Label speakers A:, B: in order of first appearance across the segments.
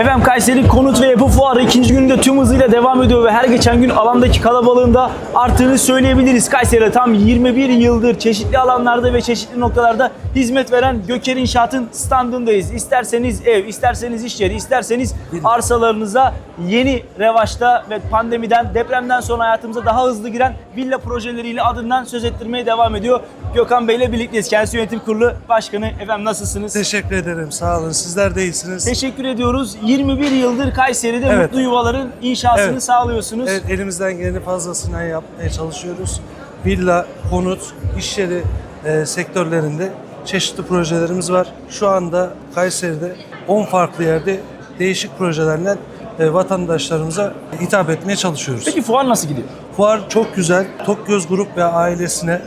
A: Efendim Kayseri Konut ve Yapı Fuarı ikinci gününde tüm hızıyla devam ediyor ve her geçen gün alandaki kalabalığın da arttığını söyleyebiliriz. Kayseri'de tam 21 yıldır çeşitli alanlarda ve çeşitli noktalarda hizmet veren Göker İnşaat'ın standındayız. İsterseniz ev, isterseniz iş yeri, isterseniz arsalarınıza yeni revaçta ve pandemiden, depremden sonra hayatımıza daha hızlı giren villa projeleriyle adından söz ettirmeye devam ediyor. Gökhan Bey ile birlikteyiz. Kendisi yönetim kurulu başkanı. Efendim nasılsınız?
B: Teşekkür ederim. Sağ olun. Sizler de iyisiniz.
A: Teşekkür ediyoruz. 21 yıldır Kayseri'de
B: Evet.
A: mutlu yuvaların inşasını
B: Evet.
A: sağlıyorsunuz.
B: Evet, elimizden geleni fazlasıyla yapmaya çalışıyoruz. Villa, konut, iş yeri e, sektörlerinde çeşitli projelerimiz var. Şu anda Kayseri'de 10 farklı yerde değişik projelerle e, vatandaşlarımıza hitap etmeye çalışıyoruz.
A: Peki fuar nasıl gidiyor?
B: Fuar çok güzel. Tokgöz Grup ve ailesine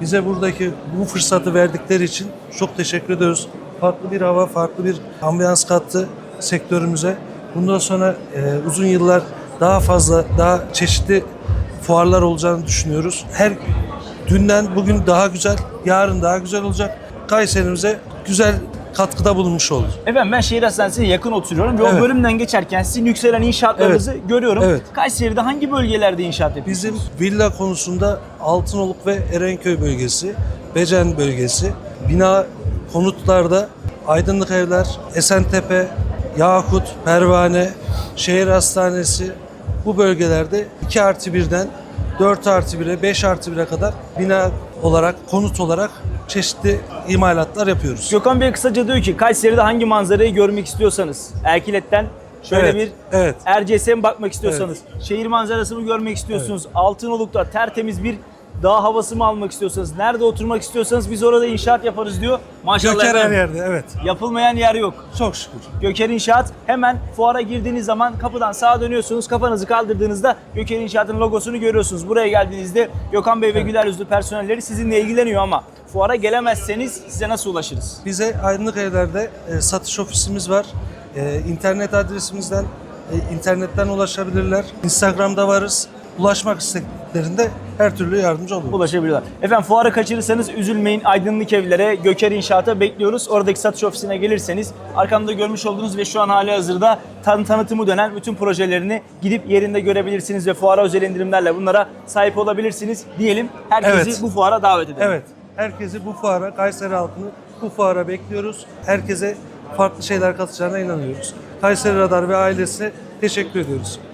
B: bize buradaki bu fırsatı verdikleri için çok teşekkür ediyoruz. Farklı bir hava, farklı bir ambiyans kattı sektörümüze. Bundan sonra e, uzun yıllar daha fazla, daha çeşitli fuarlar olacağını düşünüyoruz. Her dünden bugün daha güzel, yarın daha güzel olacak. Kayseri'mize güzel katkıda bulunmuş olur.
A: Efendim ben şehir hastanesine yakın oturuyorum ve o
B: Evet.
A: bölümden geçerken sizin yükselen inşaatlarınızı görüyorum.
B: Evet.
A: Kayseri'de hangi bölgelerde inşaat yapıyorsunuz?
B: Bizim villa konusunda Altınoluk ve Erenköy bölgesi, Becen bölgesi, bina konutlarda Aydınlık Evler, Esentepe, Yakut, Pervane, Şehir Hastanesi bu bölgelerde 2 artı 1'den 4 artı 1'e 5 artı 1'e kadar bina olarak, konut olarak çeşitli imalatlar yapıyoruz.
A: Gökhan Bey kısaca diyor ki Kayseri'de hangi manzarayı görmek istiyorsanız Erkilet'ten şöyle
B: Evet,
A: bir
B: evet.
A: Erciyes'e bakmak istiyorsanız, şehir manzarasını görmek istiyorsunuz, Altınoluk'ta tertemiz bir dağ havası mı almak istiyorsanız, nerede oturmak istiyorsanız biz orada inşaat yaparız diyor. Maşallah
B: Göker her
A: efendim,
B: yerde, evet.
A: yapılmayan yer yok.
B: Çok şükür.
A: Göker İnşaat hemen fuara girdiğiniz zaman kapıdan sağa dönüyorsunuz. Kafanızı kaldırdığınızda Göker İnşaat'ın logosunu görüyorsunuz. Buraya geldiğinizde Gökhan Bey ve güler yüzlü personelleri sizinle ilgileniyor ama fuara gelemezseniz size nasıl ulaşırız?
B: Bize Aydınlık Evler'de e, satış ofisimiz var. E, internet adresimizden e, internetten ulaşabilirler. Instagram'da varız. Ulaşmak istediklerinde her türlü yardımcı oluruz.
A: Ulaşabiliyorlar. Efendim fuarı kaçırırsanız üzülmeyin. Aydınlık Evlere, Göker İnşaat'a bekliyoruz. Oradaki satış ofisine gelirseniz arkamda görmüş olduğunuz ve şu an hali hazırda tan tanıtımı dönen bütün projelerini gidip yerinde görebilirsiniz ve fuara özel indirimlerle bunlara sahip olabilirsiniz diyelim. Herkesi
B: Evet.
A: bu fuara davet edelim.
B: Evet. Herkesi bu fuara, Kayseri halkını bu fuara bekliyoruz. Herkese farklı şeyler katacağına inanıyoruz. Kayseri Radar ve ailesine teşekkür ediyoruz.